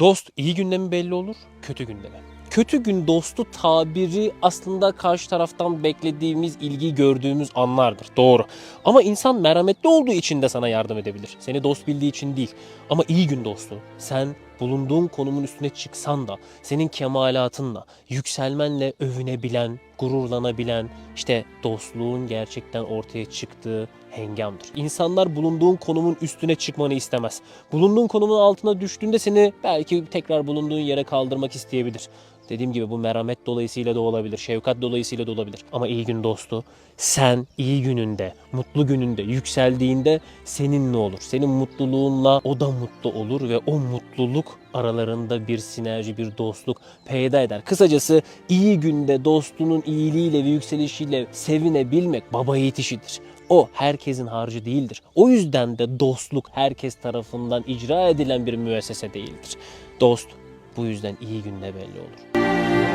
Dost iyi günde mi belli olur, kötü günde mi? Kötü gün dostu tabiri aslında karşı taraftan beklediğimiz, ilgi gördüğümüz anlardır. Doğru. Ama insan merhametli olduğu için de sana yardım edebilir. Seni dost bildiği için değil. Ama iyi gün dostu. Sen bulunduğun konumun üstüne çıksan da senin kemalatınla, yükselmenle övünebilen, gururlanabilen, işte dostluğun gerçekten ortaya çıktığı hengamdır. İnsanlar bulunduğun konumun üstüne çıkmanı istemez. Bulunduğun konumun altına düştüğünde seni belki tekrar bulunduğun yere kaldırmak isteyebilir. Dediğim gibi bu merhamet dolayısıyla da olabilir, şefkat dolayısıyla da olabilir. Ama iyi gün dostu, sen iyi gününde, mutlu gününde, yükseldiğinde seninle olur. Senin mutluluğunla o da mutlu olur ve o mutluluk aralarında bir sinerji, bir dostluk peyda eder. Kısacası iyi günde dostunun iyiliğiyle ve yükselişiyle sevinebilmek baba yiğit. O herkesin harcı değildir. O yüzden de dostluk herkes tarafından icra edilen bir müessese değildir. Dost bu yüzden iyi günde belli olur.